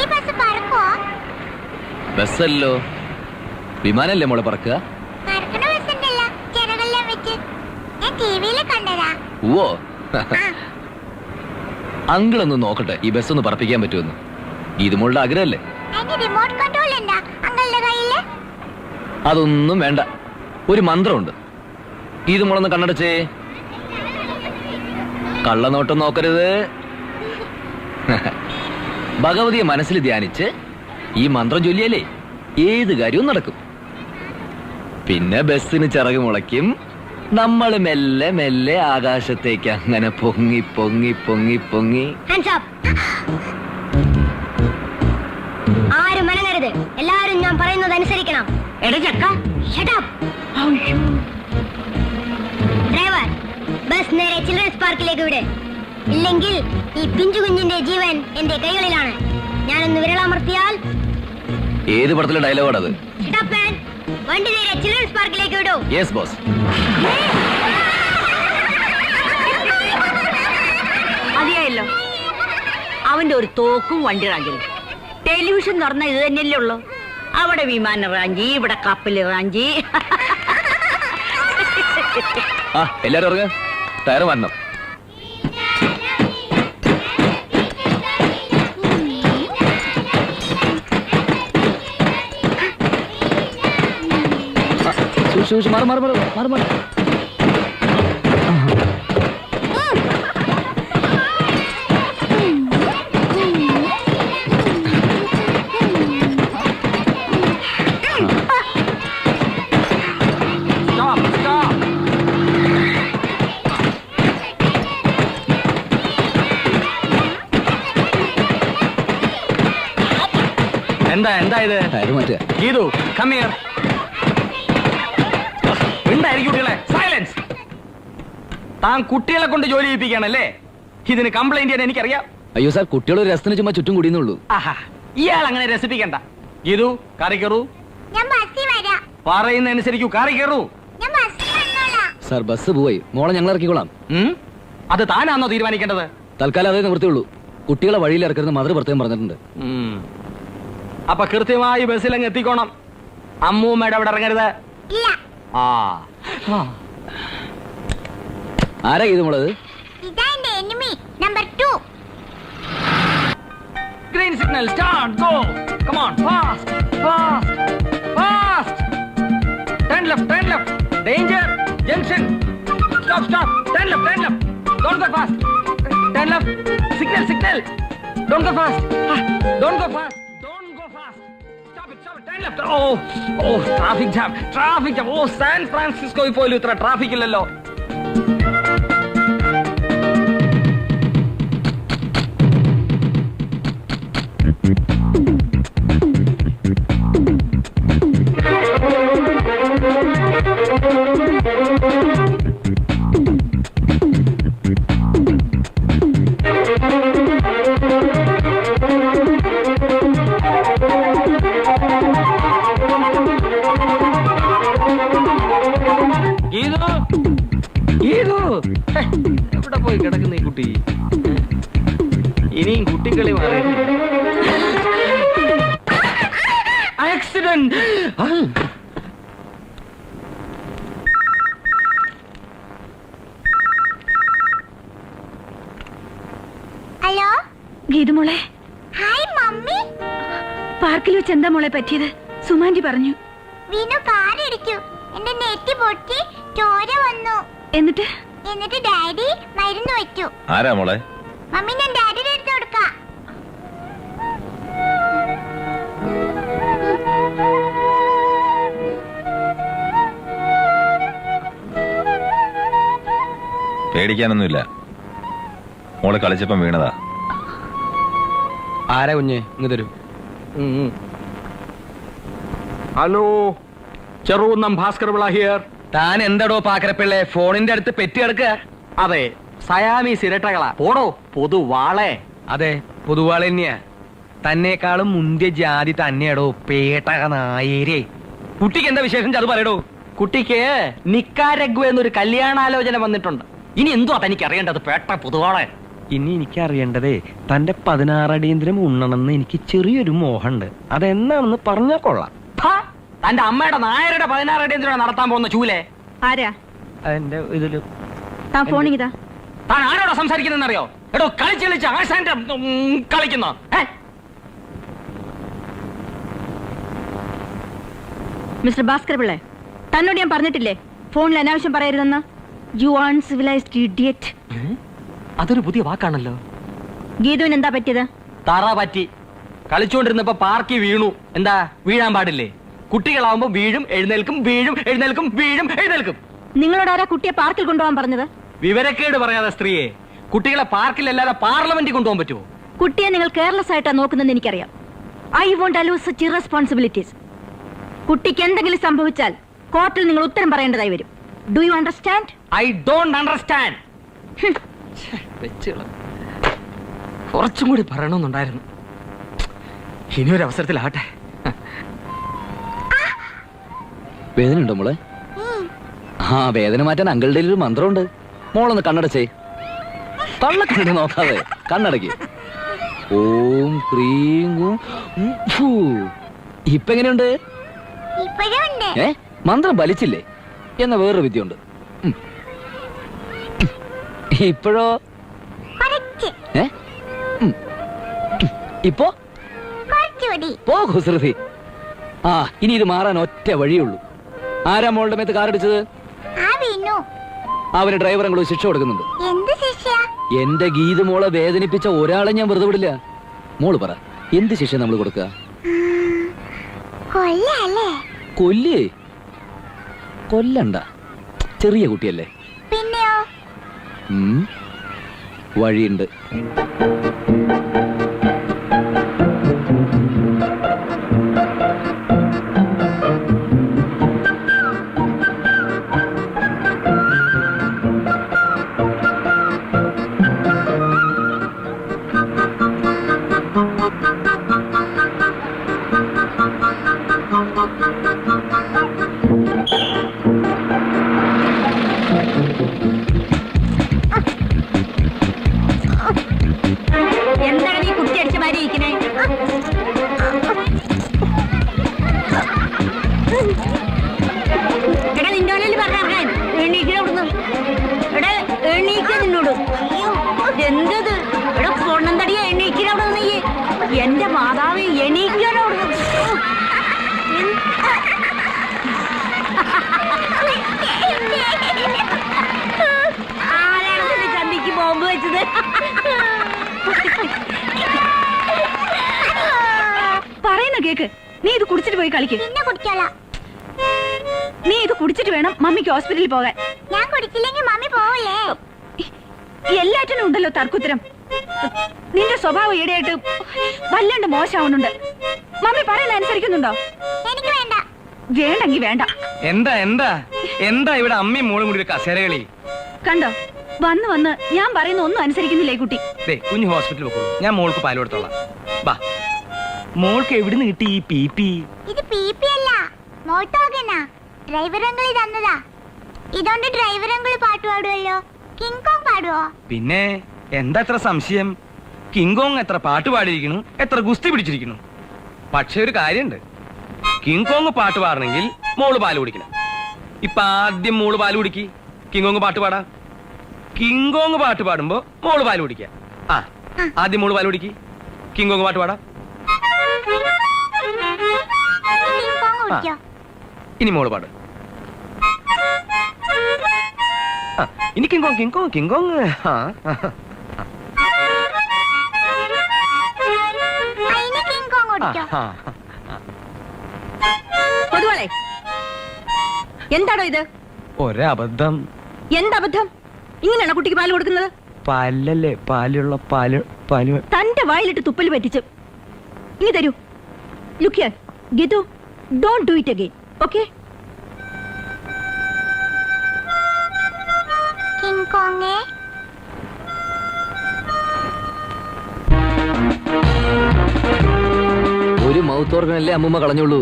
ഈ ബസ് പറക്കോ? ബസ്സല്ലോ. വിമാനല്ലേ മോളെ പറക്കുക? പറക്കണ ബസ് ഉണ്ടല്ലോ. ചിറകെല്ലാം വെച്ച്. ഞാൻ കണ്ടതാ. ഓ അങ്കിളൊന്ന് നോക്കട്ടെ. ഈ ബസ് ഒന്ന് പറപ്പിക്കാൻ പറ്റുമെന്ന്. ഇത് മോളുടെ ആഗ്രഹമല്ലേ റിമോട്ട് കൺട്രോൾ ഉണ്ടാ? അങ്ങളുടെ കയ്യിൽ? അതൊന്നും വേണ്ട. ഒരു മന്ത്രമുണ്ട്. ഇത് മോളൊന്ന് കണ്ണടച്ചേ. കള്ളനോട്ടം നോക്കരുത്. ഭഗവതിയെ മനസ്സിൽ ധ്യാനിച്ച് ഈ മന്ത്രം ചൊല്ലിയാലേ ഏത് കാര്യവും നടക്കും. പിന്നെ ബസ്സിന് ചിറക് മുളയ്ക്കും. നമ്മൾ മെല്ലെ മെല്ലെ ആകാശത്തേക്ക് അങ്ങനെ പൊങ്ങി പൊങ്ങി പൊങ്ങി പൊങ്ങി. ഹാൻഡ്സ് അപ്പ് ആരും മനങ്ങരുത് എല്ലാരും ഞാൻ പറയുന്നത് അനുസരിക്കണം. ഡ്രൈവർ ബസ് നേരെ ചിൽഡ്രൻസ് പാർക്കിലേക്ക് വിട്. ഇല്ലെങ്കിൽ ഈ പിഞ്ചു കുഞ്ഞിന്റെ ജീവൻ എന്റെ കൈകളിലാണ്. ഞാനൊന്ന് വിരളമർത്തിയാൽ ഏത് പടത്തിലെ ഡയലോഗാണത് വണ്ടി നേരെ ചിൽഡ്രൻസ് പാർക്കിലേക്ക് വിടൂ. യെസ് ബോസ് മതിയായല്ലോ. അവന്റെ ഒരു തോക്കും വണ്ടി റാഞ്ചിലും ടെലിവിഷൻ തുറന്ന ഇത് തന്നെയല്ലേ ഉള്ളൂ. അവിടെ വിമാന റാഞ്ചി ഇവിടെ കപ്പൽ റാഞ്ചി. ആ എല്ലാരും ഇറങ്ങ ടയർ വരണം സൂക്ഷിച്ച് സൂക്ഷിച്ച് മാറി മാറി മാറി മാറി മാറ്. എന്താ എന്താ ഇത്? ടയർ മാറ്റുക. ഗീതു ഉണ്ടായിരിക്കും കുട്ടികളെ. സൈലൻസ് താൻ കുട്ടികളെ കൊണ്ട് ജോലി ചെയ്യിപ്പിക്കുകയാണല്ലേ? ഇതിന് കംപ്ലൈന്റ് ചെയ്യാൻ എനിക്കറിയാം. അയ്യോ സാർ കുട്ടികൾ ഒരു രസത്തിന് ചുമ്മാ ചുറ്റും കൂടിയെന്നുള്ളൂ ആഹാ ഇയാൾ അങ്ങനെ രസിപ്പിക്കണ്ട. ഗീതു കറിക്കറു കയറൂ. ഞാൻ ബസ്സിൽ വരാം. പറയുന്ന അനുസരിക്കൂ കാറി കയറൂ. ഞാൻ ബസ്സിൽ വന്നോളാം. സാർ ബസ് പോയി. മോളെ ഞങ്ങൾ ഇറക്കിക്കോളാം? അത് താനാണോ തീരുമാനിക്കേണ്ടത്? തൽക്കാലം അതേ നിവൃത്തിയുള്ളൂ കുട്ടികളെ വഴിയിൽ ഇറക്കരുത് മധുര പ്രത്യേകം പറഞ്ഞിട്ടുണ്ട്. അപ്പൊ കൃത്യമായി ബസ്സിൽ അങ്ങ് എത്തിക്കോണം. അമ്മൂമ്മയുടെ അവിടെ ഇറങ്ങരുത്. ഇല്ല. ആ ആ. ആരാ ഇത് മോളത് ഇതാ എന്റെ enemy number two Green signal, start, go. Come on, fast, fast, fast. Turn left, turn left. Danger, junction. Stop, stop. Turn left, turn left. Don't go fast. Turn left. Signal, signal. Don't go fast. Ah, Don't go fast. Oh, oh, traffic jam, traffic jam. Oh, സാൻ ഫ്രാൻസിസ്കോയിൽ പോലും ഇത്ര traffic ഇല്ലല്ലോ കിടക്കുന്ന ഈ കുട്ടി. ഇനിയും കുട്ടിക്കളി മാറി. Accident hello? ഗീതുമോളെ hi mummy. പാർക്കിൽ വെച്ച് എന്താ മോളെ പറ്റിയത്? സുമാന്റി പറഞ്ഞു. വീണു കാറിടിച്ചു എന്റെ നെറ്റി പൊട്ടി ചോര വന്നു. എന്നിട്ട്? എന്നിട്ട് ഡാഡി മരുന്ന് വെച്ചു. ആരാ മോളെ? മമ്മി ഞാൻ ഡാഡിയുടെ അടുത്ത് കൊടുക്കാം. പേടിക്കാനൊന്നുമില്ല. മോൾ കളിച്ചപ്പം വീണതാ. ആരാ കുഞ്ഞെ? ഇങ്ങ് തരൂ. ഹലോ ചെറുകുന്നം ഭാസ്കർ പിള്ള ഹിയർ താൻ എന്തടോ പാക്കരപ്പിള്ളെ ഫോണിന്റെ അടുത്ത് പെറ്റി കിടക്കുക. അതെ സയാമി ഇരട്ടകളാ പോടോ പൊതുവാളെ. അതെ പൊതുവാളെ തന്നെയാ. തന്നെക്കാളും മുന്തിയ ജാതി തന്നെയാടോ പേട്ടക നായേരെ കുട്ടിക്ക് എന്താ വിശേഷം? അത് പറയടോ. കുട്ടിക്ക് നിക്കാരഗ്വ എന്നൊരു കല്യാണാലോചന വന്നിട്ടുണ്ട്. ഇനി എന്തുവാ തനിക്ക് അറിയേണ്ടത് പേട്ട പൊതുവാളെ? ഇനി എനിക്ക് അറിയേണ്ടതേ തന്റെ പതിനാറടിയന്തരം ഉണ്ണണമെന്ന് എനിക്ക് ചെറിയൊരു മോഹമുണ്ട്. അതെന്താണെന്ന് പറഞ്ഞാൽ കൊള്ളാം. തന്റെ അമ്മയുടെ നായരുടെ പതിനാറ് അടിയന്തരം നടത്താൻ പോകുന്ന ചൂലെ? ആരാ? ഇതിൽ താൻ ആരോടാ സംസാരിക്കുന്നറിയോ എടോ കളിച്ച് കളിച്ച് ആശാന്റെ കളിക്കുന്ന. കളിക്കുന്നോ മിസ്റ്റർ ഭാസ്കർ പിള്ളേ തന്നോട് ഞാൻ പറഞ്ഞിട്ടില്ലേ? ഫോണിൽ അനാവശ്യം പറയരുതെന്ന്? യു അൺസിവിലൈസ്ഡ് ഇഡിയറ്റ് അതൊരു പുതിയ വാക്കാണല്ലോ. ഗീതുവിന് എന്താ പറ്റിയത്? തറ പറ്റി. കളിച്ചുകൊണ്ടിരുന്നപ്പോ പാർക്കി വീണു. എന്താ വീഴാൻ പാടില്ലേ? കുട്ടികളാവുമ്പോ വീഴും എഴുന്നേൽക്കും വീഴും എഴുന്നേൽക്കും വീഴും എഴുന്നേൽക്കും. നിങ്ങളോട് ആരാ കുട്ടിയെ പാർക്കിൽ കൊണ്ടുപോകാൻ പറഞ്ഞത്? വിവരക്കേട് പറയാതെ സ്ത്രീയെ കുട്ടികളെ പാർക്കിലല്ലാതെ പാർലമെന്റിൽ കൊണ്ടുപോകാൻ പറ്റുമോ? കുട്ടിയെ നിങ്ങൾ കെയർലെസ് ആയിട്ടാ നോക്കുന്നതെന്ന് എനിക്കറിയാം. I won't allow such irresponsibilities കുട്ടിക്ക് എന്തെങ്കിലും സംഭവിച്ചാൽ കോർട്ടിൽ നിങ്ങൾ ഉത്തരം പറയേണ്ടതായി വരും. Do you understand I don't understand കുറച്ചും കൂടി പറയണമെന്നുണ്ടായിരുന്നു. ഇനിയൊരു അവസരത്തിലാകട്ടെ വേദനയുണ്ടോ മോളെ? ആ വേദന മാറ്റാൻ അങ്കിളുടെ ഒരു മന്ത്രമുണ്ട്. മോളൊന്ന് കണ്ണടച്ചേ. തള്ളക്കണ്ടി നോക്കാതെ കണ്ണടക്കി. ഓം ക്രീം ഇപ്പൊ എങ്ങനെയുണ്ട്? ഏ? മന്ത്രം വലിച്ചില്ലേ എന്ന വേറൊരു വിദ്യ ഉണ്ട് ഇപ്പോഴോ? ഏ. ഇപ്പോ? പോ കുസൃതി ആ ഇനി ഇത് മാറാൻ ഒറ്റ വഴിയുള്ളൂ ആരാ മോളുടെ മേത്ത് കാറടിച്ചത് അവന് ഡ്രൈവർ അങ്ങോട്ട് ശിക്ഷ കൊടുക്കുന്നുണ്ട്. എന്റെ ഗീത മോളെ വേദനിപ്പിച്ച ഒരാളെ ഞാൻ വെറുതെ വിടില്ല. മോൾ പറ എന്ത് ശിക്ഷ നമ്മൾ കൊടുക്ക കൊല്ലേ? കൊല്ലണ്ട. ചെറിയ കുട്ടിയല്ലേ. വഴിയുണ്ട്. കേക്ക് നീ ഇത് കുടിച്ചിട്ട് പോയി കളിക്ക്. പിന്നെ കുടിക്കാല. നീ ഇത് കുടിച്ചിട്ട് വേണം മമ്മിക്ക് ഹോസ്പിറ്റലിൽ പോകാൻ. ഞാൻ കുടിച്ചില്ലെങ്കിൽ മമ്മി പോവില്ലേ എല്ലാറ്റിനും ഉണ്ടല്ലോ തർക്കുത്തരം. നിന്റെ സ്വഭാവം ഈടെയായിട്ട് വല്ലാണ്ട് മോശമാവുന്നുണ്ട്. മമ്മി പറയുന്ന അനുസരിക്കുന്നുണ്ടോ? എനിക്ക് വേണ്ട. വേണ്ടെങ്കി വേണ്ട. എന്താ എന്താ? എന്താ ഇവിടെ അമ്മി മോളും കൂടി കസേരകളി? കണ്ടോ? വന്ന് വന്ന് ഞാൻ പറയുന്ന ഒന്നും അനുസരിക്കുന്നില്ലേ കുട്ടി? ദേ കുഞ്ഞു ഹോസ്പിറ്റലിൽ പോകൂ ഞാൻ മോൾക്ക് പാൽ കൊടുത്തോളാം. ബാ. മോൾക്ക് എവിടുന്ന് കിട്ടി ഈ പി പി? ഇത് പി പി അല്ല മോട്ടോഗനാ ഡ്രൈവർ അങ്കിൾ തന്നതാ. ഇതുകൊണ്ട് ഡ്രൈവർ പാട്ട് പാടുമല്ലോ കിങ് കോങ് പാടുവോ? പിന്നെ എന്താ എത്ര സംശയം? കിങ്കോങ് എത്ര പാട്ട് പാടിയിരിക്കുന്നു എത്ര ഗുസ്തി പിടിച്ചിരിക്കുന്നു? പക്ഷേ ഒരു കാര്യമുണ്ട് കിങ്കോങ് പാട്ട് പാടണമെങ്കിൽ മോൾ പാൽ കുടിക്കണം. ഇപ്പൊ ആദ്യം മോൾ പാൽ കുടിക്കി. കിങ്കോങ് പാട്ട് പാടാ. കിങ്കോങ് പാട്ട് പാടുമ്പോ മോൾ പാൽ കുടിക്ക. ആ ആദ്യം മോൾ പാൽ കുടിക്കി. കിങ്കോങ് പാട്ട് പാടാ. ഇനി മോൾ പാട്. ഇനി കിങ്കോങ് കിങ്കോങ് കിങ്കോങ്. പൊതുവളെ എന്താണോ ഇത്? ഒരബദ്ധം. എന്തബദ്ധം? ഇങ്ങനെയാണോ കുട്ടിക്ക് പാൽ കൊടുക്കുന്നത്? പാലല്ലേ പാലുള്ള പാൽ പാൽ. തന്റെ വായിലിട്ട് തുപ്പൽ പറ്റിച്ച്. ഇനി തരൂ. ലുക്കിയ Geethu. Don't do it again okay king കോങ്ങേ ഒരു മൗത്ത് ഓർഗനല്ലേ അമ്മൂമ്മ കളഞ്ഞുള്ളൂ.